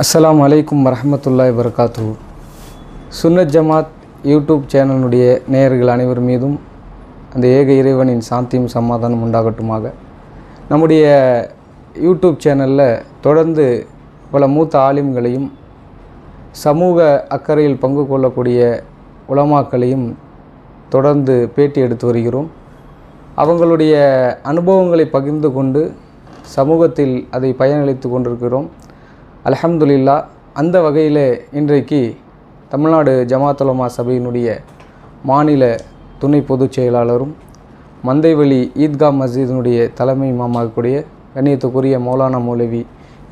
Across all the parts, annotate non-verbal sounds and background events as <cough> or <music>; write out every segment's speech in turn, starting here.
அஸ்லாம் அலைக்கும் வரமத்துல்லாய் வரகாத்து சுன்னத் ஜமாத் யூடியூப் சேனலுடைய நேயர்கள் அனைவர் மீதும் அந்த ஏக இறைவனின் சாந்தியும் சமாதானம் உண்டாகட்டுமாக. நம்முடைய யூடியூப் சேனலில் தொடர்ந்து பல மூத்த ஆலிம்களையும் சமூக அக்கறையில் பங்கு கொள்ளக்கூடிய உலமாக்களையும் தொடர்ந்து பேட்டி எடுத்து வருகிறோம். அவங்களுடைய அனுபவங்களை பகிர்ந்து கொண்டு சமூகத்தில் அதை பயனளித்து கொண்டிருக்கிறோம். அல்ஹம்துலில்லா அந்த வகையில் இன்றைக்கு தமிழ்நாடு ஜமாத்துலமா சபையினுடைய மாநில துணை பொதுச் செயலாளரும் மந்தைவெளி ஈத்கா மஸ்ஜிதினுடைய தலைமை இமாமாகக்கூடிய கண்ணியத்துக்குரிய மௌலானா மௌலவி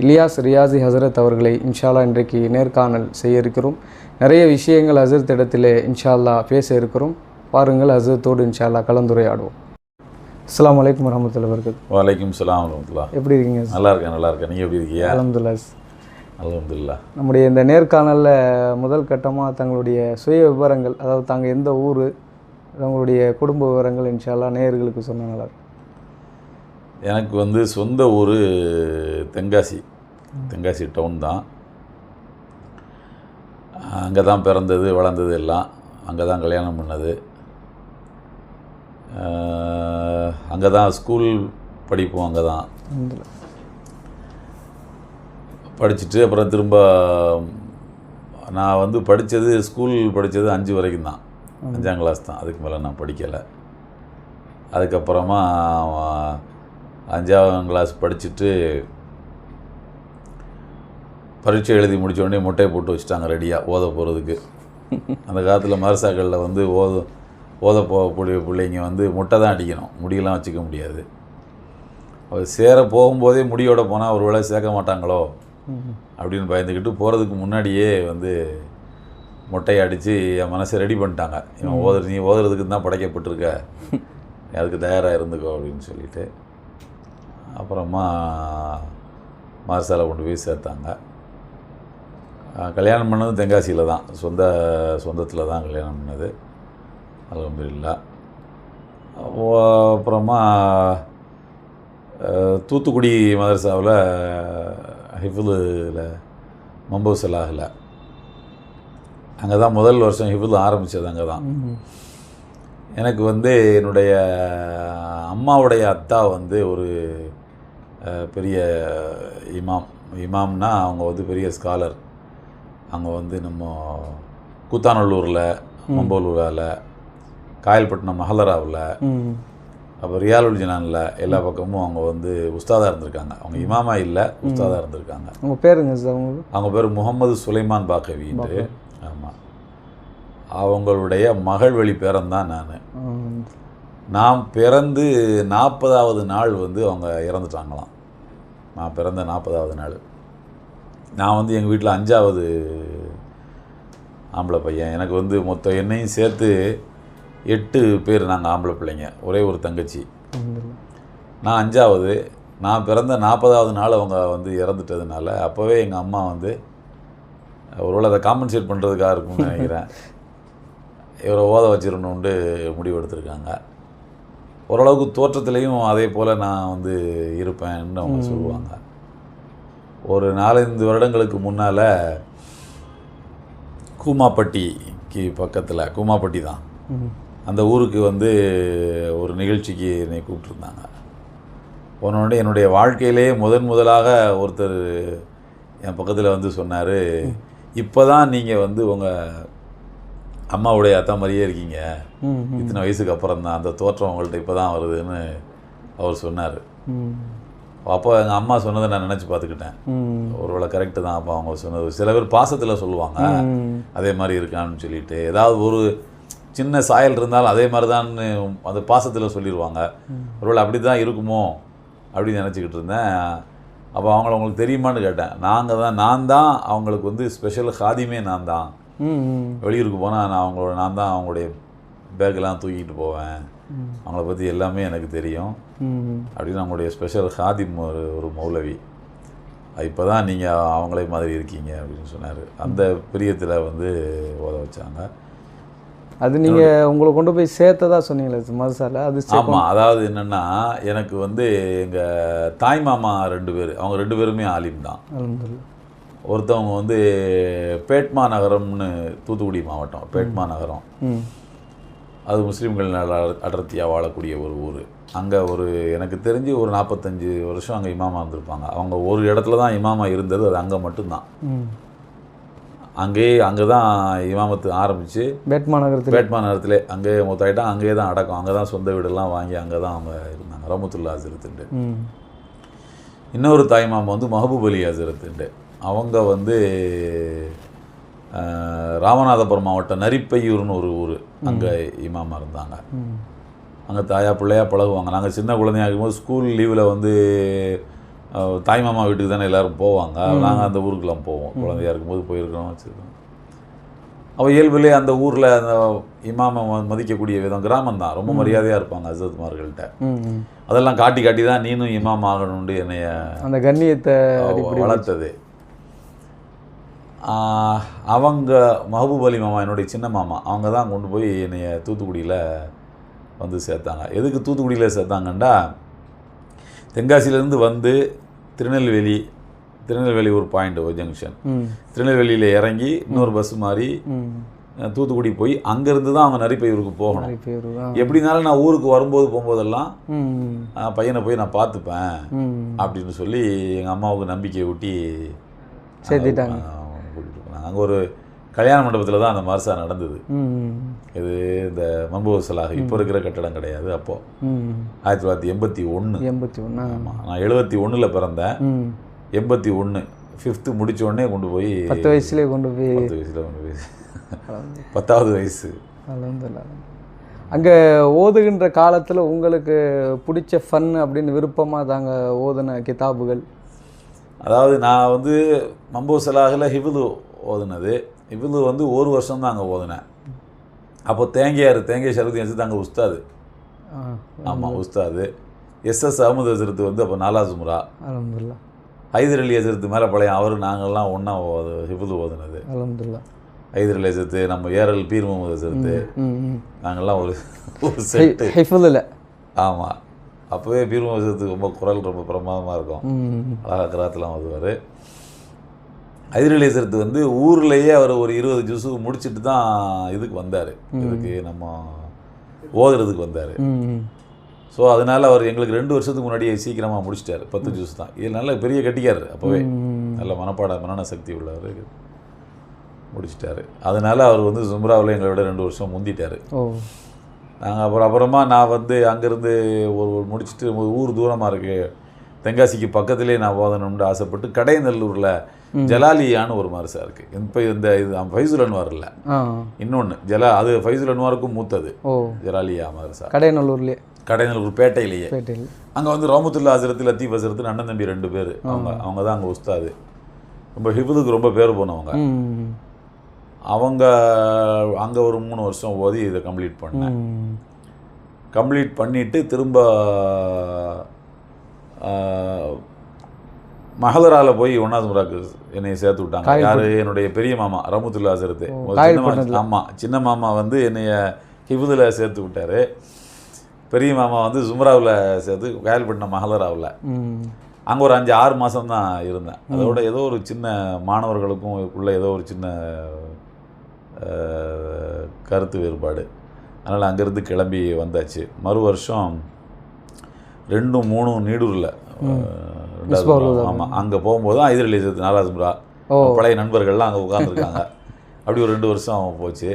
இலியாஸ் ரியாசி ஹசரத் அவர்களை இன்ஷால்லா இன்றைக்கு நேர்காணல் செய்ய இருக்கிறோம். நிறைய விஷயங்கள் ஹசரத் இடத்திலே இன்ஷால்லா பேச இருக்கிறோம். பாருங்கள் ஹசரத்தோடு இன்ஷால்லா கலந்துரையாடுவோம். அஸ்ஸலாமு அலைக்கும் வரமத்துல்லாஹி வபரகாத்துஹு. வலைக்கும் சலாம் வரமத்துல்லா எப்படி இருக்கீங்க? நல்லா இருக்கேன் நல்லா இருக்கேன். நீங்கள் எப்படி இருக்கீங்க? அலமதுல்லா அல்ஹம்துலில்லா. நம்முடைய இந்த நேர்காணலில் முதல் கட்டமாக தங்களுடைய சுய விவரங்கள் அதாவது தாங்க எந்த ஊர் தங்களுடைய குடும்ப விவரங்கள் இன்ஷால்லா நேயர்களுக்கு சொன்ன நல்லா. எனக்கு வந்து சொந்த ஊர் தென்காசி. தென்காசி டவுன் தான். அங்கே தான் பிறந்தது வளர்ந்தது எல்லாம். அங்கே தான் கல்யாணம் பண்ணது. அங்கே தான் ஸ்கூல் படிப்போம் அங்கே தான். படிச்சுட்டு அப்புறம் திரும்ப நான் வந்து படித்தது ஸ்கூல் படித்தது அஞ்சு வரைக்கும் தான். அஞ்சாம் கிளாஸ் தான். அதுக்கு மேலே நான் படிக்கலை. அதுக்கப்புறமா அஞ்சாம் கிளாஸ் படிச்சுட்டு பரீட்சை எழுதி முடிச்ச உடனே முட்டையை போட்டு வச்சுட்டாங்க ரெடியாக ஓத போகிறதுக்கு அந்த காலத்தில் மரசாக்களில் வந்து ஓத ஓத போகக்கூடிய பிள்ளைங்க வந்து முட்டை தான் அடிக்கணும். முடியெல்லாம் வச்சுக்க முடியாது. அவர் சேர போகும்போதே முடியோட போனால் ஒரு வேளை சேர்க்க மாட்டாங்களோ. அப்படின்னு பயந்துக்கிட்டு போகிறதுக்கு முன்னாடியே வந்து மொட்டையை அடித்து என் மனசை ரெடி பண்ணிட்டாங்க. இவன் ஓதுற நீ ஓதுறதுக்கு தான் படைக்கப்பட்டிருக்க. அதுக்கு தயாராக இருந்துக்கோ அப்படின்னு சொல்லிட்டு. அப்புறமா மார்சாலை கொண்டு போய் சேர்த்தாங்க. கல்யாணம் பண்ணது தென்காசியில் தான். சொந்த சொந்தத்தில் தான் கல்யாணம் பண்ணது. அலமதுல்லா அப்புறமா தூத்துக்குடி மதரசாவில் ஹிஃபுலில் மம்பு சலாஹில் அங்கே தான் முதல் வருஷம் ஹிஃபுல் ஆரம்பித்தது அங்கே தான். எனக்கு வந்து என்னுடைய அம்மாவுடைய அத்தா வந்து ஒரு பெரிய இமாம். இமாம்னா அவங்க வந்து பெரிய ஸ்காலர் அங்கே வந்து நம்ம கூத்தாநல்லூரில் மம்பலூரில் காயல்பட்டினம் மஹலராவில். அப்போ ரியாலுல் ஜனானில் எல்லா பக்கமும் அவங்க வந்து உஸ்தாதாக இருந்திருக்காங்க. அவங்க இமாமா இல்லை உஸ்தாதாக இருந்திருக்காங்க. உங்கள் பேருங்க அவங்க பேர் முகமது சுலைமான் பாக்கவின்ட்டு ஆமாம் அவங்களுடைய மகள் வழி பேரன் தான் நான். நான் பிறந்து நாற்பதாவது நாள் வந்து அவங்க இறந்துட்டாங்களாம். நான் பிறந்த நாற்பதாவது நாள். நான் வந்து எங்கள் வீட்டில் அஞ்சாவது ஆம்பளை பையன். எனக்கு வந்து மொத்தம் என்னையும் சேர்த்து எட்டு பேர் நாங்கள் ஆம்பளை பிள்ளைங்க ஒரே ஒரு தங்கச்சி. நான் அஞ்சாவது நான் பிறந்த நாற்பதாவது நாள் அவங்க வந்து இறந்துட்டதுனால அப்போவே எங்கள் அம்மா வந்து ஒருவேளை அதை காம்பன்சேட் பண்ணுறதுக்காக இருக்கும்னு நினைக்கிறேன். இவரை ஓத வச்சிடணுன்ட்டு முடிவு எடுத்திருக்காங்க. ஓரளவுக்கு தோற்றத்துலேயும் அதே போல் நான் வந்து இருப்பேன்னு அவங்க சொல்லுவாங்க. ஒரு நாலஞ்சு வருடங்களுக்கு முன்னால் கூமாப்பட்டிக்கு பக்கத்தில் கூமாப்பட்டி தான். அந்த ஊருக்கு வந்து ஒரு நிகழ்ச்சிக்கு என்னை கூப்பிட்டுருந்தாங்க போனோடனே என்னுடைய வாழ்க்கையிலே முதன் முதலாக ஒருத்தர் என் பக்கத்தில் வந்து சொன்னார் இப்போ தான் நீங்கள் வந்து உங்கள் அம்மாவுடைய அத்தா மாதிரியே இருக்கீங்க. இத்தனை வயசுக்கு அப்புறம் தான் அந்த தோற்றம் உங்கள்கிட்ட இப்போ தான் வருதுன்னு அவர் சொன்னார். அப்போ எங்கள் அம்மா சொன்னதை நான் நினச்சி பார்த்துக்கிட்டேன். ஒருவேளை கரெக்டு தான் அப்போ அவங்க சொன்னது சில பேர் பாசத்தில் சொல்லுவாங்க. அதே மாதிரி இருக்கான்னு சொல்லிட்டு ஏதாவது ஒரு சின்ன சாயல் இருந்தாலும் அதே மாதிரி தான் அந்த பாசத்தில் சொல்லிடுவாங்க ஒருவேளை அப்படி தான் இருக்குமோ அப்படின்னு நினச்சிக்கிட்டு இருந்தேன். அப்போ அவங்கள உங்களுக்கு தெரியுமான்னு கேட்டேன். நாங்கள் தான் நான் தான் அவங்களுக்கு வந்து ஸ்பெஷல் ஹாதிமே நான் தான். வெளியூருக்கு போனால் நான் அவங்களோட நான் தான் அவங்களுடைய பேக்கெல்லாம் தூக்கிட்டு போவேன். அவங்கள பற்றி எல்லாமே எனக்கு தெரியும். அப்படின்னு அவங்களுடைய ஸ்பெஷல் ஹாதிம் ஒரு ஒரு மௌலவி. இப்போ தான் நீங்கள் அவங்களே மாதிரி இருக்கீங்க அப்படின்னு சொன்னார். அந்த பிரியத்தில் வந்து ஓத வச்சாங்க. அது நீங்கள் உங்களை கொண்டு போய் சேர்த்ததா சொன்னீங்களே மதுசால? அது ஆமாம் அதாவது என்னென்னா எனக்கு வந்து எங்கள் தாய் மாமா ரெண்டு பேர் அவங்க ரெண்டு பேருமே ஆலிம் தான். ஒருத்தவங்க வந்து பேட்மா நகரம்னு தூத்துக்குடி மாவட்டம் பேட்மா நகரம். அது முஸ்லீம்கள் அடர்த்தியாக வாழக்கூடிய ஒரு ஊர். அங்கே ஒரு எனக்கு தெரிஞ்சு ஒரு நாற்பத்தஞ்சு வருஷம் அங்கே இமாமா இருந்திருப்பாங்க. அவங்க ஒரு இடத்துல தான் இமாமா இருந்தது அது அங்கே மட்டும்தான். அங்கேயே அங்கே தான் இமாமத்து ஆரம்பித்து பேட்மா நகரத்தில். பேட்மா நகரத்திலே அங்கேயே மொத்தாயிட்டான் அங்கேயே தான் அடக்கம் அங்கே தான் சொந்த வீடெல்லாம் வாங்கி அங்கே தான் அவங்க இருந்தாங்க. ரமத்துல்லா ஹசரத்துண்டு இன்னொரு தாய்மாமா வந்து மஹபூப் அலி ஹசரத்துண்டு அவங்க வந்து ராமநாதபுரம் மாவட்டம் நரிப்பையூர்னு ஒரு ஊர். அங்கே இமாமா இருந்தாங்க. அங்கே தாயா பிள்ளையா பழகுவாங்க. நாங்கள் சின்ன குழந்தையா இருக்கும்போது ஸ்கூல் லீவில் வந்து அஹ், தாய்மாமா வீட்டுக்கு தானே எல்லோரும் போவாங்க. நாங்கள் அந்த ஊருக்குலாம் போவோம். குழந்தையா இருக்கும்போது போயிருக்கிறோம் வச்சுருக்கோம் அவள் இயல்பிலே அந்த ஊரில் அந்த இமாமை மதிக்கக்கூடிய விதம் கிராமம் தான். ரொம்ப மரியாதையாக இருப்பாங்க ம் அதெல்லாம் காட்டி காட்டி தான் நீனும் இமாம் ஆகணும்னு என்னைய அந்த கண்ணியத்தை வளர்த்தது. அவங்க மஹபூப் அலி மாமா என்னுடைய சின்ன மாமா அவங்க தான் கொண்டு போய் என்னைய தூத்துக்குடியில் வந்து சேர்த்தாங்க. எதுக்கு தூத்துக்குடியில் சேர்த்தாங்கண்டா தென்காசியிலேருந்து வந்து திருநெல்வேலி திருநெல்வேலி ஒரு பாயிண்ட் ஒரு ஜங்ஷன் திருநெல்வேலியில் இறங்கி இன்னொரு பஸ் மாறி ம். அஹ், தூத்துக்குடி போய் அங்கேருந்து தான் அவங்க நரிப்பையூருக்கு போகணும். எப்படினாலும் நான் ஊருக்கு வரும்போது போகும்போதெல்லாம் பையனை போய் நான் பார்த்துப்பேன் அப்படின்னு சொல்லி எங்கள் அம்மாவுக்கு நம்பிக்கை ஊட்டி சேர்த்திட்டாங்க. கூட்டிகிட்டு போனாங்க. அங்கே ஒரு கல்யாண மண்டபத்தில் தான் அந்த மர்சா நடந்தது. இது இந்த மம்பூர் சலாக இப்போ இருக்கிற கட்டடம் கிடையாது அப்போது ஆயிரத்தி தொள்ளாயிரத்தி எண்பத்தி ஒன்று எண்பத்தி ஒன்றா ஆமாம் நான் எழுபத்தி ஒன்றில் பிறந்தேன். எண்பத்தி ஒன்று ஃபிஃப்த்து முடிச்ச உடனே கொண்டு போய் பத்து வயசுலேயே கொண்டு போய் பத்து வயசில் கொண்டு போய். பத்தாவது வயசு. அங்கே ஓதுகின்ற காலத்தில் உங்களுக்கு பிடிச்ச ஃபன் அப்படின்னு விருப்பமாக தாங்க ஓதுன கிதாபுகள்? அதாவது நான் வந்து மம்பூ சலாகில் ஹிபுது ஓதுனது. ஹிபுது வந்து ஒரு வருஷம் தான் அங்கே ஓதுனேன். அப்போ தேங்கையார் தேங்காய் ஷரத்து எஸ் தாங்க உஸ்தாது. ஆமாம் உஸ்தாது. எஸ்எஸ் அகமது ஹசரத்து வந்து அப்போ நாலாவது முறா. அலமதுல்லா. ஹைதர் அலி ஹசரத்து மேலே பழைய அவர் நாங்கள்லாம் ஒன்றா ஓது ஹிபுது ஓதுனது. அலமதுல்லா. ஹைதர் அலி ஹசரத்து நம்ம ஏரல் பீர் முகமது ஹசரத்து நாங்கள்லாம் ஒரு ஒரு செட்டு. ஹைஃபுல்ல ஆமாம் அப்போவே பீர் முகமது ஹசரத்துக்கு ரொம்ப குரல் ரொம்ப பிரமாதமாக இருக்கும். ம் அழகா கிராத்தெலாம் ஓதுவார். ஹைதரலேசரத்து வந்து ஊர்லேயே அவர் ஒரு இருபது ஜூஸு முடிச்சிட்டு தான் இதுக்கு வந்தார். இதுக்கு நம்ம ஓதுறதுக்கு வந்தார். ஸோ அதனால் அவர் எங்களுக்கு ரெண்டு வருஷத்துக்கு முன்னாடியே சீக்கிரமாக முடிச்சிட்டாரு. பத்து ஜூஸ் தான். இது நல்ல பெரிய கட்டிக்காரர் அப்போவே. நல்ல மனப்பாட மனன சக்தி உள்ளவர். முடிச்சிட்டாரு. அதனால அவர் வந்து சும்ராவில் எங்களை விட ரெண்டு வருஷம் முந்திட்டார். நாங்கள் அப்புறம் அப்புறமா நான் வந்து அங்கேருந்து ஒரு ஒரு முடிச்சுட்டு ஊர் தூரமாக இருக்குது தென்காசிக்கு பக்கத்துலேயே நான் ஓதணும்னு ஆசைப்பட்டு கடைநல்லூரில் ஜலாலியான்னு ஒரு மருசா இருக்குது இப்போ இந்த இது ஃபைசுல் அன்வார் இல்லை. இன்னொன்று ஜலா அது ஃபைசுல் அன்வாருக்கும் மூத்தது. ஜலாலியா மருசா கடைநல்லூர்லேயே கடைநல்லூர் பேட்டையிலேயே. பேட்டையில். அங்கே வந்து ரோமத்துல்லா ஹசரத்து லத்தீப் ஹசரத்து அண்ணன் தம்பி ரெண்டு பேர். அவங்க அவங்க தான் அங்கே உஸ்தாது. ரொம்ப ஹிபுதுக்கு ரொம்ப பேர் போனவங்க. அவங்க அங்கே ஒரு மூணு வருஷம் ஓதி இதை கம்ப்ளீட் பண்ணேன். கம்ப்ளீட் பண்ணிவிட்டு திரும்ப மகளரால போய் ஒன்றாவது முறாக்கு என்னை சேர்த்து விட்டாங்க. யார்? என்னுடைய பெரிய மாமா ரமத்துல்லா ஹசரத்து. ஒரு சின்ன மாமா ஆமாம் சின்ன மாமா வந்து என்னைய ஹிபுதில் சேர்த்து விட்டார். பெரிய மாமா வந்து ஜும்ராவில் சேர்த்து காயல்பட்டினம் மகளராவில். அங்கே ஒரு அஞ்சு ஆறு மாதம் தான் இருந்தேன் அதோட ஏதோ ஒரு சின்ன மாணவர்களுக்கும் உள்ள ஏதோ ஒரு சின்ன கருத்து வேறுபாடு. அதனால் அங்கேருந்து கிளம்பி வந்தாச்சு. மறு வருஷம் ரெண்டும் மூணும் நீடூரில் ஆமாம் அங்கே போகும்போது தான் ஐதர் சேர்த்து நாலாவது முறா. பழைய நண்பர்கள்லாம் அங்கே உட்காந்துருக்காங்க <laughs> அப்படி ஒரு ரெண்டு வருஷம் போச்சு.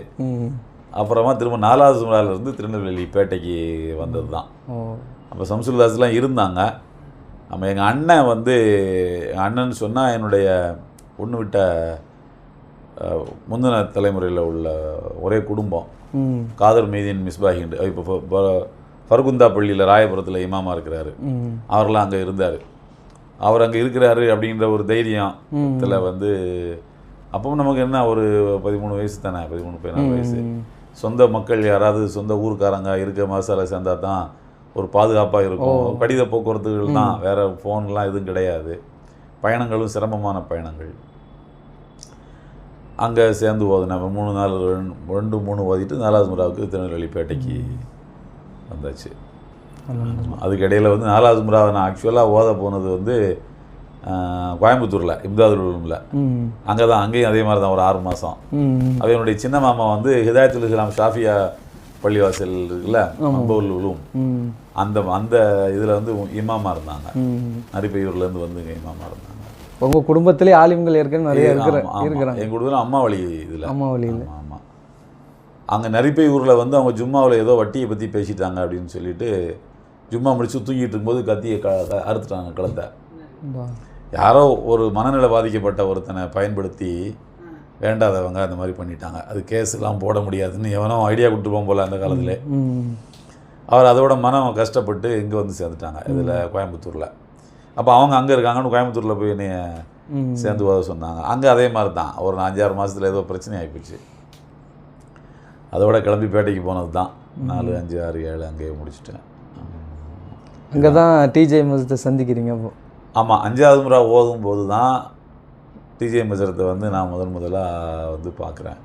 அப்புறமா திரும்ப நாலாவது முறாலேருந்து திருநெல்வேலி பேட்டைக்கு வந்தது தான் அப்போ சம்சுல்தாஸ்லாம் இருந்தாங்க. நம்ம எங்கள் அண்ணன் வந்து எங்கள் அண்ணன் சொன்னால் என்னுடைய ஒன்று விட்ட முந்தின தலைமுறையில் உள்ள ஒரே குடும்பம். காதர் மீதின் மிஸ்பாஹிண்டு இப்போ ஃபர்குந்தா பள்ளியில் ராயபுரத்தில் இமாமா இருக்கிறாரு. ம். அவரெல்லாம் அங்கே இருந்தார். அவர் அங்கே இருக்கிறாரு அப்படின்ற ஒரு தைரியத்தில் வந்து அப்பவும் நமக்கு என்ன ஒரு பதிமூணு வயசு தானே பதிமூணு பதினாலு வயசு. சொந்த மக்கள் யாராவது சொந்த ஊருக்காரங்க இருக்க மசாலா சேர்ந்தா தான் ஒரு பாதுகாப்பாக இருக்கும். கடித போக்குவரத்துகள் தான் வேற ஃபோன்லாம் எதுவும் கிடையாது. பயணங்களும் சிரமமான பயணங்கள். அங்கே சேர்ந்து ஓதுனேன் மூணு நாள் ரெண்டு மூணு ஓதிட்டு நாலாவது முறாவுக்கு திருநெல்வேலி பேட்டைக்கு வந்தாச்சு. அதுக்கு இடையில வந்து நாலாவது முறாவை நான் ஆக்சுவலாக ஓத போனது வந்து கோயம்புத்தூரில் இம்தாதுல் உலூமில். அங்கே தான் அங்கேயும் அதே மாதிரி தான் ஒரு ஆறு மாதம் ம் அவ என்னுடைய சின்ன மாமா வந்து ஹிதாயத்துல் இஸ்லாம் ஷாஃபியா பள்ளிவாசல் இருக்குல்ல மம்பவுல் உலூம். அந்த அந்த இதில் வந்து இமாமா இருந்தாங்க. நரிப்பையூர்லேருந்து வந்து இங்கே இமாமா இருந்தாங்க. உங்கள் குடும்பத்திலே ஆலிம்கள் ஏற்கனவே நிறைய. இருக்கிறாங்க. எங்க குடும்பத்தில் அம்மா வழி இதில். அம்மா வழியில் ஆமாம் அங்கே நரிப்பையூரில் வந்து அவங்க ஜும்மாவில் ஏதோ வட்டியை பற்றி பேசிட்டாங்க அப்படின்னு சொல்லிட்டு ஜும்மா முடிச்சு தூங்கிட்டு இருக்கும்போது கத்தியை க அறுத்துட்டாங்க கழுத்தை. யாரோ ஒரு மனநிலை பாதிக்கப்பட்ட ஒருத்தனை பயன்படுத்தி வேண்டாதவங்க அந்த மாதிரி பண்ணிட்டாங்க. அது கேஸ்லாம் போட முடியாதுன்னு எவனோ ஐடியா கொடுத்துருப்போம் போல அந்த காலத்தில். அவர் அதோட மனம் கஷ்டப்பட்டு இங்கே வந்து சேர்ந்துட்டாங்க இதில் கோயம்புத்தூரில். அப்போ அவங்க அங்கே இருக்காங்கன்னு கோயம்புத்தூரில் போய் என்னைய சேர்ந்து போக சொன்னாங்க. அங்கே அதே மாதிரி தான் ஒரு அஞ்சாறு மாதத்தில் ஏதோ பிரச்சனை ஆகிப்போச்சு அதோட கிளம்பி பேட்டைக்கு போனது தான் நாலு அஞ்சு ஆறு ஏழு அங்கேயே முடிச்சிட்டேன். அங்கே தான் டிஜே மஸ்ஜித்தை சந்திக்கிறீங்க அப்போ. ஆமாம் அஞ்சாவது முறை ஓதும் போது தான் டிஜே மஜரத்தை வந்து நான் முதன் முதலாக வந்து பார்க்குறேன்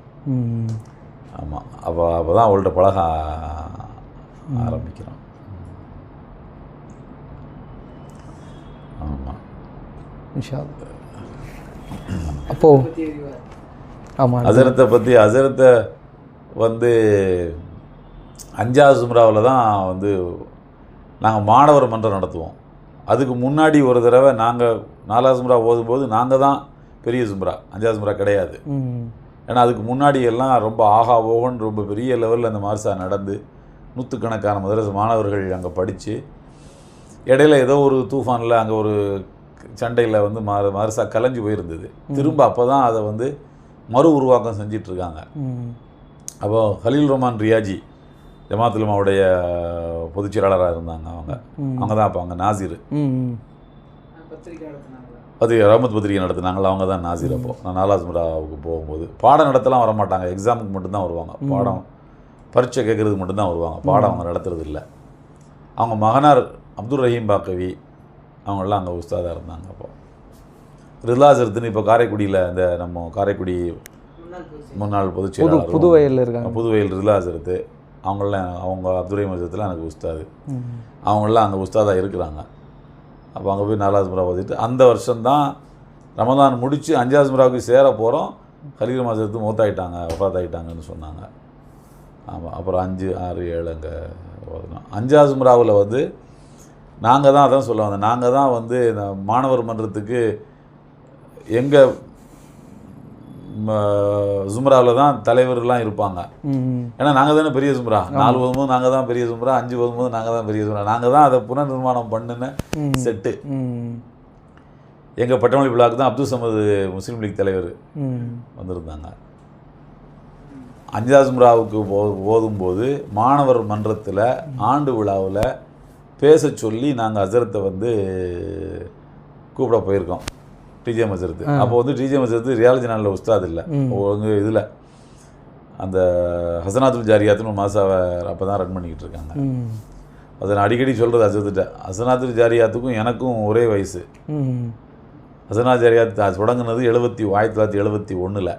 ஆமாம் அப்போ அப்போ தான் அவள்கிட்ட பழக ஆரம்பிக்கிறோம். ஆமாம் இன்ஷா அல்லாஹ். அப்போ ஆமாம் அசரத்தை பற்றி அசரத்தை வந்து அஞ்சாவது சும்ராவில் தான் வந்து நாங்கள் மாணவர் மன்றம் நடத்துவோம். அதுக்கு முன்னாடி ஒரு தடவை நாங்கள் நாலாவது சும்ரா ஓதும்போது நாங்கள் தான் பெரிய சும்ரா அஞ்சாவது சும்ரா கிடையாது. ஏன்னா அதுக்கு முன்னாடி எல்லாம் ரொம்ப ஆகா ஓகன் ரொம்ப பெரிய லெவலில் அந்த மார்சா நடந்து நூற்றுக்கணக்கான மதரச மாணவர்கள் அங்கே படித்து இடையில ஏதோ ஒரு தூஃபானில் அங்கே ஒரு சண்டையில் வந்து மாறு மார்சா கலைஞ்சு போயிருந்தது. திரும்ப அப்போ தான் அதை வந்து மறு உருவாக்கம் செஞ்சிட்டு இருக்காங்க. ம் அப்போ ஹலீல் ரஹ்மான் ரியாஜி ஜமாத்துலமாவுடைய பொதுச் செயலாளராக இருந்தாங்க அவங்க. அவங்க தான் அப்போ அங்கே நாசிர். அது ரஹமத் பத்திரிகை நடத்துனாங்களா அவங்க தான் நாசிர் அப்போ. நான் நாலாவது முறாவுக்கு போகும்போது பாடம் நடத்தலாம் வர மாட்டாங்க எக்ஸாமுக்கு மட்டும்தான் வருவாங்க. பாடம் பரீட்சை கேட்குறதுக்கு மட்டும்தான் வருவாங்க. பாடம் அவங்க நடத்துறது இல்லை. அவங்க மகனார் அப்துல் ரஹீம் பாக்கவி அவங்களாம் அங்கே உஸ்தாதாக இருந்தாங்க அப்போ. ரிலாசரத்துன்னு இப்போ காரைக்குடியில் இந்த நம்ம காரைக்குடி முன்னாள் பொதுச் புது செயலாளர் புதுவையில் இருக்காங்க. புதுவையில் ரிலாசரத்து. அவங்களாம் அவங்க அப்துல் ரஹீம் மஜத்தில் எனக்கு உஸ்தாது. அவங்களாம் அங்கே உஸ்தாதாக இருக்கிறாங்க. அப்போ அங்கே போய் நாலாவது முறை ஓதிட்டு அந்த வருஷம்தான் ரமதான் முடித்து அஞ்சாவது முறாவுக்கு சேர போகிறோம் ஹலீல் மாதத்து மூத்தாயிட்டாங்க வஃபாத் ஆயிட்டாங்கன்னு சொன்னாங்க. ஆமாம் அப்புறம் அஞ்சு ஆறு ஏழு அங்கே ஓதணும் அஞ்சாவது முறாவில் வந்து நாங்கள் தான் அதான் சொல்ல வந்தேன் நாங்கள் தான் வந்து இந்த மாணவர் மன்றத்துக்கு எங்கள் ஜும்ராவில் தான் தலைவர்லாம் இருப்பாங்க. ஏன்னா நாங்கள் தானே பெரிய சும்ரா நாலு போதும்போது நாங்கள் தான் பெரிய சும்ரா அஞ்சு போதும்போது நாங்கள் தான் பெரிய சும்ரா நாங்கள் தான் அதை புனர்நிர்மாணம் பண்ணின செட்டு. எங்கள் பட்டமளி விழாக்கு தான் அப்துல் சமது முஸ்லீம் லீக் தலைவர் வந்திருந்தாங்க. அஞ்சாவது சும்ராவுக்கு போ போதும்போது மாணவர் மன்றத்தில் ஆண்டு விழாவில் பேச சொல்லி நாங்கள் அசரத்தை வந்து கூப்பிட போயிருக்கோம். டிஜே மசரத்து அப்போ வந்து டிஜே மசரத்து ரியாலஜி நாளில் உஸ்தாத் இல்லை. அவங்க இதில். அந்த ஹசனாத்துல் ஜாரியாத்துன்னு ஒரு மாசாவை அப்போ தான் ரன் பண்ணிக்கிட்டு இருக்காங்க. அதை நான் அடிக்கடி சொல்கிறது அசத்துட்ட ஹசனாத்துல் ஜாரியாத்துக்கும் எனக்கும் ஒரே வயசு. ஹசனா ஜாரியாத் தொடங்குனது எழுபத்தி ஆயிரத்தி தொள்ளாயிரத்தி எழுபத்தி ஒன்றில்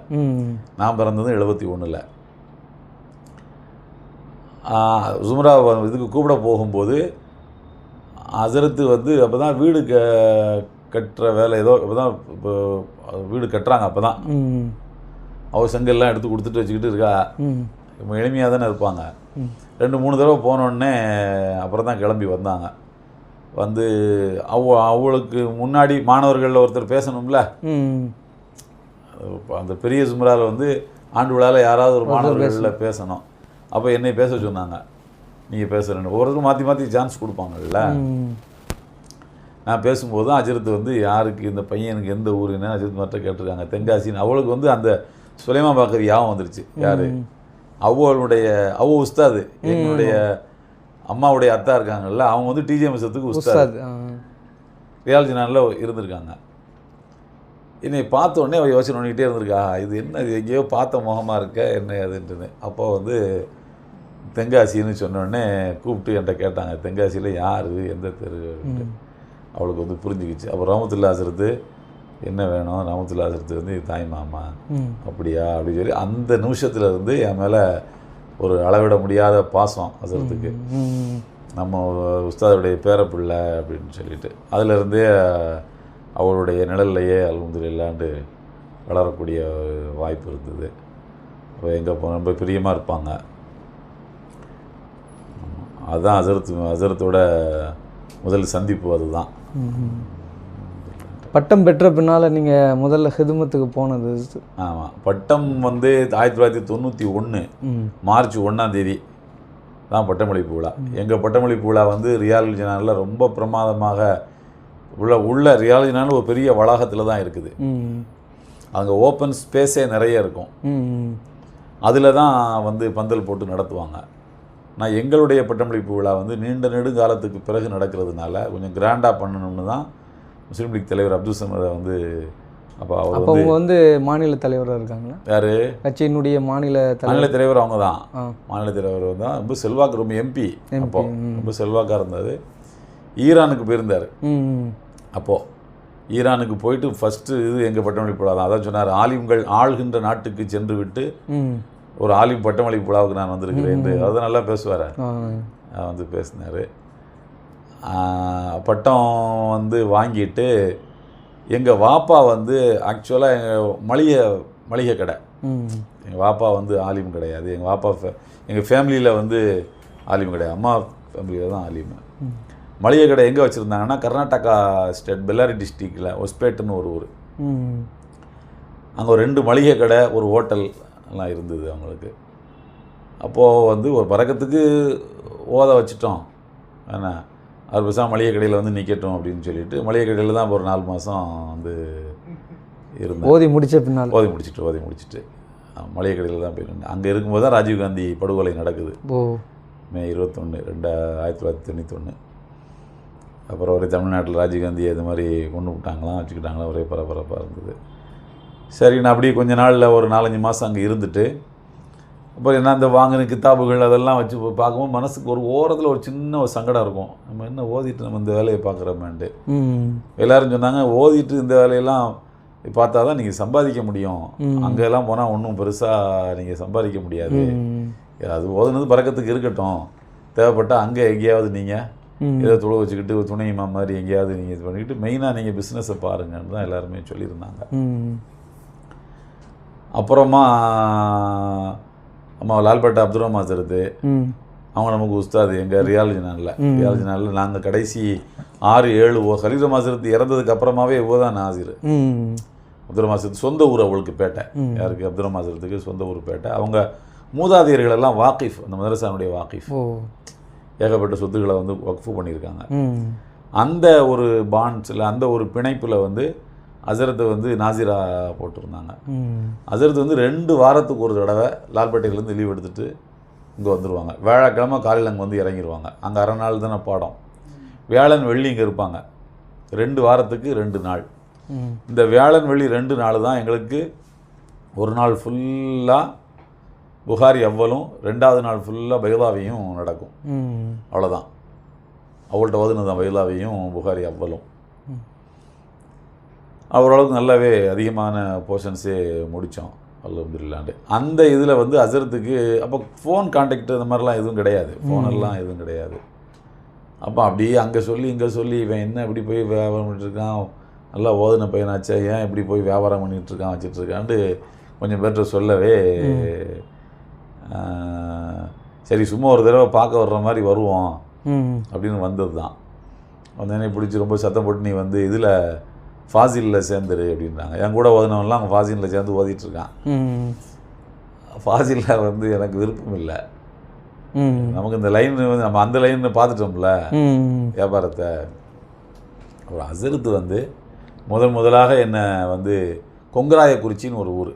நான் பிறந்ததும் எழுபத்தி ஒன்றில் சுமரா இதுக்கு கூப்பிட போகும்போது அசரத்து வந்து அப்போ தான் வீடு க கட்டுற வேலை ஏதோ இப்போ தான் இப்போ வீடு கட்டுறாங்க அப்போ தான் ம் அவள் செங்கல்லாம் எடுத்து கொடுத்துட்டு வச்சுக்கிட்டு இருக்கா? இப்போ எளிமையாக தானே இருப்பாங்க. ரெண்டு மூணு தடவை போனோடனே அப்புறம் தான் கிளம்பி வந்தாங்க. வந்து அவ அவளுக்கு முன்னாடி மாணவர்களில் ஒருத்தர் பேசணும்ல? அந்த பெரிய சுமராவில் வந்து ஆண்டு விழாவில் யாராவது ஒரு மாணவர்களில் பேசணும். அப்போ என்னை பேச சொன்னாங்க. நீங்கள் பேசுகிறேன்னு ஒவ்வொருத்தரும் மாற்றி மாற்றி சான்ஸ் கொடுப்பாங்கல்ல? நான் பேசும்போது தான் அஜிரத் வந்து யாருக்கு இந்த பையனுக்கு எந்த ஊருன்னு அஜிரத் மட்டும் கேட்டிருக்காங்க தென்காசின்னு. அவளுக்கு வந்து அந்த சுலைமா பாக்கர் யாவும் வந்துருச்சு. யார்? அவளுடைய அவ உஸ்தாது. என்னுடைய அம்மாவுடைய அத்தா இருக்காங்கல்ல அவங்க வந்து டிஜே மிசத்துக்கு உஸ்தாது. ரியாலஜி நாளில் இருந்திருக்காங்க. என்னை பார்த்த உடனே அவள் யோசனை பண்ணிக்கிட்டே இருந்திருக்கா இது என்ன இது எங்கேயோ பார்த்த முகமாக இருக்க என்ன அதுன்ட்டுன்னு. அப்போ வந்து தென்காசின்னு சொன்ன உடனே கூப்பிட்டு என்கிட்ட கேட்டாங்க தென்காசியில் யார் எந்த தெரு. அவளுக்கு வந்து புரிஞ்சுக்கிச்சு. அப்போ ராமத்துல்லா ஆசிரத்து என்ன வேணும்? ராமத்துல்லா ஆசிரத்து வந்து தாய் மாமா அப்படியா? அப்படின்னு சொல்லி அந்த நிமிஷத்துல இருந்து என் மேலே ஒரு அளவிட முடியாத பாசம் அசரத்துக்கு நம்ம உஸ்தாதுடைய பேரப்பிள்ளை அப்படின்னு சொல்லிட்டு. அதிலிருந்தே அவருடைய நிழல்லையே அல்ஹம்துலில்லாண்டு வளரக்கூடிய வாய்ப்பு இருந்தது. அப்போ எங்கே போ ரொம்ப பிரியமாக இருப்பாங்க. அதுதான் அசரத் அசரத்தோட முதல் சந்திப்பு அதுதான். பட்டம் பெற்ற பின்னால் நீங்கள் முதல்ல ஹிதுமத்துக்கு போனது ஆமாம் பட்டம் வந்து ஆயிரத்தி தொள்ளாயிரத்தி தொண்ணூற்றி ஒன்று மார்ச் ஒன்றாம் தேதி தான் பட்டமளிப்பு விழா. எங்கள் பட்டமளிப்பு விழா வந்து ரியாலிட்டி சேனலில் ரொம்ப பிரமாதமாக உள்ள உள்ள ரியாலிட்டி சேனல் ஒரு பெரிய வளாகத்தில் தான் இருக்குது. அங்கே ஓப்பன் ஸ்பேஸே நிறைய இருக்கும். அதில் தான் வந்து பந்தல் போட்டு நடத்துவாங்க. நான் எங்களுடைய பட்டமளிப்பு விழா வந்து நீண்ட நெடுங்காலத்துக்கு பிறகு நடக்கிறதுனால கொஞ்சம் கிராண்டாக பண்ணணும்னு தான் முஸ்லீம் லீக் தலைவர் அப்துல் சமதை வந்து அப்போ அவர் அப்போ அவங்க வந்து மாநில தலைவராக இருக்காங்களா? யார்? கட்சியினுடைய மாநில தலைவர். மாநில தலைவர் அவங்க தான். மாநில தலைவர் தான் ரொம்ப செல்வாக்கு ரொம்ப எம்பி அப்போ. ரொம்ப செல்வாக்காக இருந்தார். ஈரானுக்கு போயிருந்தார். அப்போது ஈரானுக்கு போயிட்டு ஃபஸ்ட்டு இது எங்கள் பட்டமளிப்பு விழா தான். அதான் சொன்னார் ஆலிம்கள் ஆள்கின்ற நாட்டுக்கு சென்று விட்டு ஒரு ஆலிம் பட்டமளிப்பு விழாவுக்கு நான் வந்திருக்கிறேன் அதை நல்லா பேசுவார்? வந்து பேசினார். பட்டம் வந்து வாங்கிட்டு எங்கள் வாப்பா வந்து ஆக்சுவலாக எங்கள் மளிகை மளிகை கடை. எங்கள் வாப்பா வந்து ஆலிம் கிடையாது. எங்கள் வாப்பா ஃபே எங்கள் ஃபேமிலியில் வந்து ஆலிம் கிடையாது. அம்மா ஃபேமிலியில் தான் ஆலிம். மளிகை கடை எங்கே வச்சுருந்தாங்கன்னா கர்நாடகா ஸ்டேட் பெல்லாரி டிஸ்ட்ரிக்டில் ஒஸ்பேட்டுன்னு ஒரு ஊர். அங்கே ஒரு ரெண்டு மளிகை கடை ஒரு ஹோட்டல் எல்லாம் இருந்தது அவங்களுக்கு. அப்போது வந்து ஒரு பறக்கத்துக்கு ஓத வச்சிட்டோம். என்ன? அவர் பேசாமல் மளிகை கடையில் வந்து நிற்கட்டும் அப்படின்னு சொல்லிட்டு மளிகை கடையில் தான் ஒரு நாலு மாதம் வந்து இருந்தேன். ஓதி முடிச்ச பின்னால். ஓதி முடிச்சிட்டு ஓதி முடிச்சிட்டு. மளிகை கடையில் தான் போய் நின்னேன். அங்கே இருக்கும்போது தான் ராஜீவ்காந்தி படுகொலை நடக்குது. ஓ. மே இருபத்தொன்று ரெண்டா ஆயிரத்தி தொள்ளாயிரத்தி தொண்ணூத்தொன்று அப்புறம் ஒரே தமிழ்நாட்டில் ராஜீவ்காந்தி இது மாதிரி கொண்டு விட்டாங்களாம் வச்சுக்கிட்டாங்களாம் ஒரே பரபரப்பாக இருந்தது. சரி நான் அப்படியே கொஞ்ச நாளில் ஒரு நாலஞ்சு மாதம் அங்கே இருந்துட்டு அப்புறம் என்ன இந்த வாங்கின கித்தாபுகள் அதெல்லாம் வச்சு பார்க்கும்போது மனசுக்கு ஒரு ஓரத்தில் ஒரு சின்ன ஒரு சங்கடம் இருக்கும். நம்ம என்ன ஓதிட்டு நம்ம இந்த வேலையை பார்க்குறோமேன்ட்டு. ம். எல்லாரும் சொன்னாங்க ஓதிட்டு இந்த வேலையெல்லாம் பார்த்தா தான் நீங்கள் சம்பாதிக்க முடியும். அங்கெல்லாம் போனால் ஒன்றும் பெருசாக நீங்கள் சம்பாதிக்க முடியாது. அது ஓதுனது பறக்கத்துக்கு இருக்கட்டும். தேவைப்பட்டால் அங்கே எங்கேயாவது நீங்கள். ஏதோ துளை வச்சுக்கிட்டு ஒரு துணை இமாம் மாதிரி எங்கேயாவது நீங்கள் இது பண்ணிக்கிட்டு மெயினாக நீங்கள் பிஸ்னஸை பாருங்கன்னு தான் எல்லாருமே சொல்லியிருந்தாங்க. அப்புறமா அம்மா லால்பேட்டை அப்துல் ரஹ்மான் சருது அவங்க நமக்கு உஸ்தாது எங்கள் ரியாலஜி நாளில். ரியாலஜி நாளில் நாங்கள் கடைசி ஆறு ஏழு ஓ ஹலீல் மாசத்து இறந்ததுக்கு அப்புறமாவே இவ தான் நாசிர். அப்துல் மாசத்து சொந்த ஊர் அவளுக்கு பேட்டை. யாருக்கு? அப்துல் மாசத்துக்கு சொந்த ஊர் பேட்டை. அவங்க மூதாதையர்கள் எல்லாம் வாக்கிஃப் அந்த மதரசானுடைய வாக்கிஃப். ஏகப்பட்ட சொத்துக்களை வந்து வக்ஃபு பண்ணியிருக்காங்க. அந்த ஒரு பாண்ட்ஸில் அந்த ஒரு பிணைப்பில் வந்து அசரத்தை வந்து நாசிரா போட்டிருந்தாங்க. அசரத் வந்து ரெண்டு வாரத்துக்கு ஒரு தடவை லால்பேட்டையிலேருந்து லீவ் எடுத்துட்டு இங்கே வந்துடுவாங்க வியாழக்கிழமை காலையில் அங்கே வந்து இறங்கிடுவாங்க அங்கே அரை நாள் தானே பாடம். வியாழன் வெள்ளி இங்கே இருப்பாங்க. ரெண்டு வாரத்துக்கு ரெண்டு நாள். இந்த வியாழன் வெள்ளி ரெண்டு நாள் தான் எங்களுக்கு ஒரு நாள் ஃபுல்லாக புகாரி அவ்வலும் ரெண்டாவது நாள் ஃபுல்லாக பைலாவையும் நடக்கும். அவ்வளோதான் அவள்கிட்ட ஓதுனது தான் பைலாவையும் புகாரி அவ்வலும். ஓரளவுக்கு நல்லாவே அதிகமான போர்ஷன்ஸே முடித்தோம் அல்ஹம்துலில்லாண்டு அந்த இதில் வந்து அசரத்துக்கு அப்போ ஃபோன் கான்டாக்ட் இந்த மாதிரிலாம் எதுவும் கிடையாது. ஃபோன் எல்லாம் எதுவும் கிடையாது. அப்போ அப்படியே அங்கே சொல்லி இங்கே சொல்லி இவன் என்ன இப்படி போய் வியாபாரம் பண்ணிட்டு இருக்கான் நல்லா ஓதுன பையனாச்சா ஏன் இப்படி போய் வியாபாரம் வச்சிட்டு இருக்கான்ட்டு கொஞ்சம் பேர்கிட்ட சொல்லவே சரி சும்மா ஒரு தடவை பார்க்க வர்ற மாதிரி வருவோம் அப்படின்னு வந்தது தான் வந்தோடனே பிடிச்சி ரொம்ப சத்தம் போட்டு நீ வந்து இதில் ஃபாசிலில் சேர்ந்துரு அப்படின்றாங்க. என் கூட ஓதினவன்லாம் அங்கே ஃபாசிலில் சேர்ந்து ஓதிட்டு இருக்கான் ம். ஃபாசிலில் வந்து எனக்கு விருப்பம் இல்லை. நமக்கு இந்த லைன் வந்து நம்ம அந்த லைன் பார்த்துட்டோம்ல வியாபாரத்தை. அப்புறம் அசருத்து வந்து முதல் முதலாக என்னை வந்து கொங்கராயக்குறிச்சின்னு ஒரு ஊர்.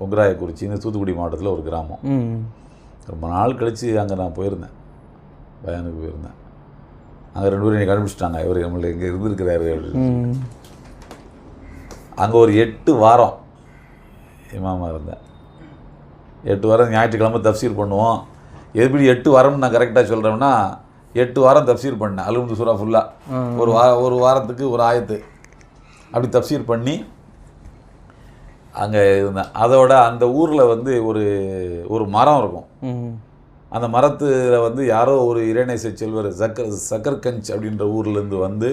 கொங்கராயக்குறிச்சின்னு தூத்துக்குடி மாவட்டத்தில் ஒரு கிராமம். ரொம்ப நாள் கழித்து அங்கே நான் போயிருந்தேன். பயானுக்கு போயிருந்தேன். அங்கே ரெண்டு பேரும் கண்டுபிடிச்சிட்டாங்க. இவர் நம்மள இங்கே இருந்திருக்கிறாரு அங்கே ஒரு எட்டு வாரம் இமாமா இருந்தேன். எட்டு வாரம் ஞாயிற்றுக்கிழமை தஃப்சீர் பண்ணுவோம். எப்படி எட்டு வாரம்னு நான் கரெக்டாக சொல்கிறேன்னா எட்டு வாரம் தஃப்சீர் பண்ணேன். அலுமது சூரா ஃபுல்லாக ஒரு வா ஒரு வாரத்துக்கு ஒரு ஆயத்து. அப்படி தஃப்சீர் பண்ணி அங்கே இருந்தேன். அதோட அந்த ஊரில் வந்து ஒரு ஒரு மரம் இருக்கும். அந்த மரத்தில் வந்து யாரோ ஒரு இறைநேச செல்வர் சக்கர் சக்கர்கஞ்ச் அப்படின்ற ஊர்லேருந்து வந்து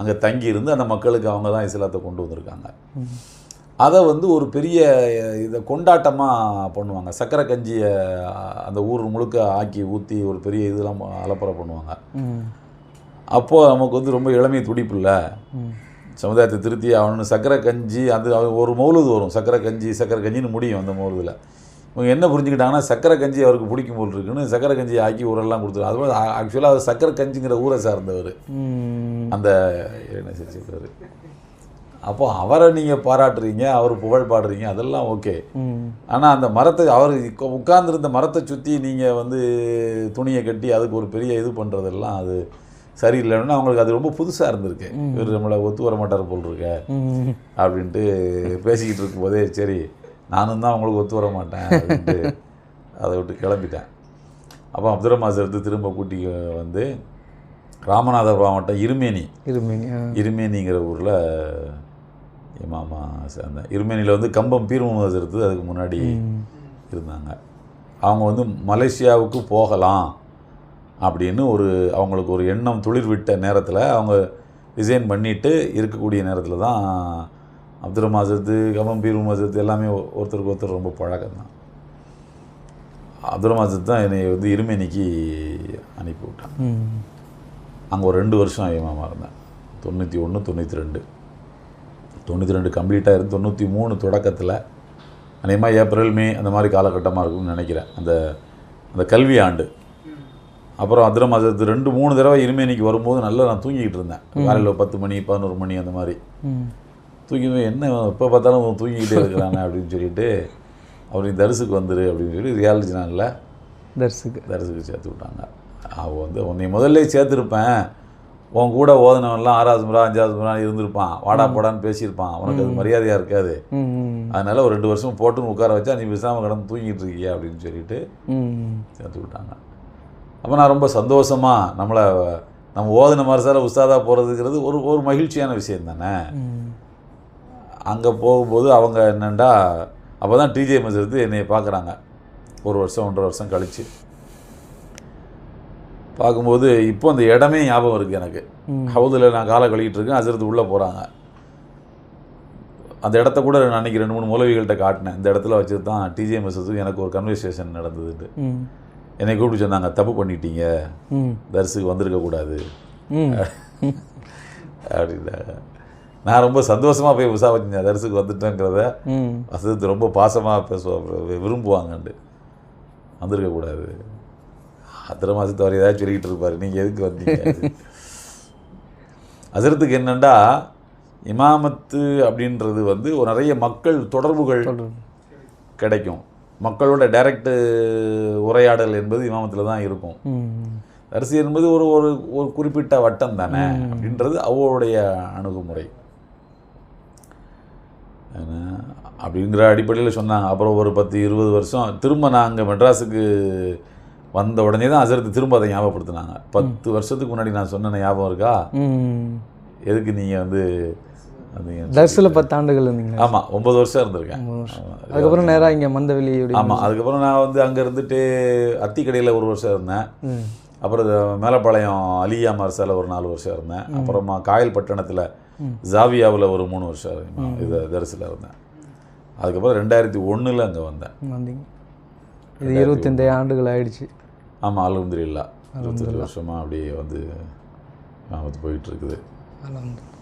அங்கே தங்கி இருந்து அந்த மக்களுக்கு அவங்க தான் இஸ்லாத்தை கொண்டு வந்திருக்காங்க. அதை வந்து ஒரு பெரிய இதை கொண்டாட்டமாக பண்ணுவாங்க. சக்கரை கஞ்சியை அந்த ஊர் முழுக்க ஆக்கி ஊற்றி ஒரு பெரிய இதெல்லாம் அலப்பறை பண்ணுவாங்க. அப்போது நமக்கு வந்து ரொம்ப இளமை துடிப்பு இல்லை. சமுதாயத்தை திருத்தி அவனு சக்கரை கஞ்சி அது ஒரு மௌலுது வரும். சக்கரை கஞ்சி சக்கரை கஞ்சின்னு முடியும் அந்த மௌலுதில் இவங்க என்ன புரிஞ்சுக்கிட்டாங்கன்னா சக்கரை கஞ்சி அவருக்கு பிடிக்கும் போல் இருக்குன்னு சக்கரை கஞ்சி ஆக்கி ஊரெல்லாம் கொடுத்துரு அது ஆக்சுவலாக அவர் சக்கரை கஞ்சிங்கிற ஊரை சார்ந்தவர். அந்த என்ன அப்போ அவரை நீங்கள் பாராட்டுறீங்க அவர் புகழ் பாடுறீங்க அதெல்லாம் ஓகே. ஆனால் அந்த மரத்தை அவர் உட்கார்ந்துருந்த மரத்தை சுற்றி நீங்கள் வந்து துணியை கட்டி அதுக்கு ஒரு பெரிய இது பண்ணுறதெல்லாம் அது சரியில்லைன்னு அவங்களுக்கு அது ரொம்ப புதுசாக இருந்திருக்கு. இவர் நம்மளை ஒத்து வர மாட்டார் போல் இருக்க. அப்படின்ட்டு பேசிக்கிட்டு இருக்கும்போதே சரி நானும் தான் உங்களுக்கு ஒத்து வர மாட்டேன் அதை விட்டு கிளம்பிட்டேன். அப்போ அப்துல் மாசர் திரும்ப கூட்டி வந்து ராமநாதபுரம் மாவட்டம் இருமேனி. இருமீங்க ஆ. இருமேனிங்கிற ஊரில் இமாமா சேர்ந்தேன் இருமேனியில் வந்து கம்பம் பீர் முகமது அதுக்கு முன்னாடி இருந்தாங்க. அவங்க வந்து மலேசியாவுக்கு போகலாம் அப்படின்னு ஒரு அவங்களுக்கு ஒரு எண்ணம் துளிர் விட்ட நேரத்தில் அவங்க டிசைன் பண்ணிட்டு இருக்கக்கூடிய நேரத்தில் தான் அப்துல் மாசத்து கம்பம் பீர் மசத்து எல்லாமே ஒருத்தருக்கு ஒருத்தர் ரொம்ப பழக்கம் தான் அப்துல் மாசத்து தான் என்னை வந்து இருமேனிக்கு அனுப்பி விட்டான். அங்கே ஒரு ரெண்டு வருஷம் இமாமா இருந்தேன். தொண்ணூற்றி ஒன்று தொண்ணூற்றி ரெண்டு. தொண்ணூற்றி ரெண்டு கம்ப்ளீட்டாக இருந்து தொண்ணூற்றி மூணு தொடக்கத்தில் அநேகமாக ஏப்ரல் மே அந்த மாதிரி காலகட்டமாக இருக்கும்னு நினைக்கிறேன். அந்த அந்த கல்வி ஆண்டு. அப்புறம் அதிர மாதத்து ரெண்டு மூணு தடவை இருமேனிக்கு வரும்போது நல்லா நான் தூங்கிக்கிட்டு இருந்தேன். காலையில் பத்து மணி பதினோரு மணி அந்த மாதிரி. தூங்கி என்ன எப்போ பார்த்தாலும் தூங்கிக்கிட்டே இருக்கிறானே அப்படின்னு சொல்லிட்டு அவர் நீ தரிசுக்கு வந்துரு அப்படின்னு சொல்லி ரியாலிட்டி நாளில் தர்சுக்கு. தரிசுக்கு சேர்த்து விட்டாங்க. அவன் வந்து உன்னை முதல்ல சேர்த்துருப்பேன். உன் கூட ஓதனவன்லாம் ஆறாவது முறை அஞ்சாவது முறை இருந்திருப்பான். வாடா போடான்னு பேசியிருப்பான். உனக்கு அது மரியாதையாக இருக்காது. அதனால் ஒரு ரெண்டு வருஷம் போட்டுன்னு உட்கார வச்சா நீ பேசாமல் கடந்து தூங்கிட்டு இருக்கியா அப்படின்னு சொல்லிட்டு சேர்த்து விட்டாங்க. அப்போ நான் ரொம்ப சந்தோஷமாக நம்மளை நம்ம ஓதுன மரசால உஸ்தாதாக போகிறதுங்கிறது ஒரு ஒரு மகிழ்ச்சியான விஷயம் தானே. அங்கே போகும்போது அவங்க என்னண்டா அப்போ தான் டிஜே மசரத்து என்னை பார்க்குறாங்க ஒரு வருஷம் ஒன்றரை வருஷம் கழிச்சு. பார்க்கும்போது இப்போ அந்த இடமே ஞாபகம் இருக்குது எனக்கு. ஹவுதில் நான் காலை கழுவிட்டு இருக்கேன் அசரத்து உள்ளே போகிறாங்க அந்த இடத்த கூட நான் அன்றைக்கி ரெண்டு மூணு மூலவிகள்கிட்ட காட்டினேன். இந்த இடத்துல வச்சு தான் டிஜே மசத்துக்கு எனக்கு ஒரு கன்வர்சேஷன் நடந்ததுட்டு என்னை கூப்பிட்டு சொன்னாங்க தப்பு பண்ணிட்டீங்க. தரிசுக்கு வந்திருக்கக்கூடாது அப்படின்னாங்க. நான் ரொம்ப சந்தோஷமாக போய் உஷா வச்சேன் தரிசுக்கு வந்துட்டேங்கிறத வசதி ரொம்ப பாசமாக பேசுவாங்க விரும்புவாங்கண்டு. வந்திருக்கக்கூடாது. அத்தனை மாதத்து அவர் ஏதாவது சொல்லிக்கிட்டு இருப்பார். நீங்கள் எதுக்கு வந்தீங்க அசரத்துக்கு என்னண்டா இமாமத்து அப்படின்றது வந்து ஒரு நிறைய மக்கள் தொடர்புகள் தொடர்பு. கிடைக்கும். மக்களோட டைரக்ட் உரையாடல் என்பது இமாமத்தில் தான் இருக்கும். அரிசி என்பது ஒரு ஒரு ஒரு குறிப்பிட்ட வட்டம் தானே அப்படின்றது அவருடைய அணுகுமுறை. அப்படிங்கிற அடிப்படையில் சொன்னாங்க. அப்புறம் ஒரு பத்து இருபது வருஷம் திரும்ப நான் அங்கே மெட்ராஸுக்கு வந்த உடனே தான் அசரத்து திரும்ப அதை ஞாபகப்படுத்தினாங்க. பத்து வருஷத்துக்கு முன்னாடி நான் சொன்ன ஞாபகம் இருக்கா? எதுக்கு நீங்கள் வந்து தர்சில் பத்து ஆண்டுகள் இருந்தீங்க ஆமாம் ஒம்பது வருஷம் இருந்திருக்கேன். அதுக்கப்புறம் நேராக இங்கே மந்தவெளி ஆமாம் அதுக்கப்புறம் நான் வந்து அங்கே இருந்துட்டு அத்திக்கடையில் ஒரு வருஷம் இருந்தேன். அப்புறம் மேலப்பாளையம் அலியா மர்சால ஒரு நாலு வருஷம் இருந்தேன். அப்புறமா காயல் பட்டணத்தில் ஜாவியாவில் ஒரு மூணு வருஷம் இது தரிசில் இருந்தேன். அதுக்கப்புறம் ரெண்டாயிரத்தி ஒன்றில் அங்கே வந்தேன். வந்தீங்க. இது இருபத்தஞ்சு ஆண்டுகள் ஆயிடுச்சு. ஆமாம் அலமதுல்லா இருபத்தஞ்சு வருஷமாக அப்படியே வந்து போயிட்டு இருக்குது. அலமது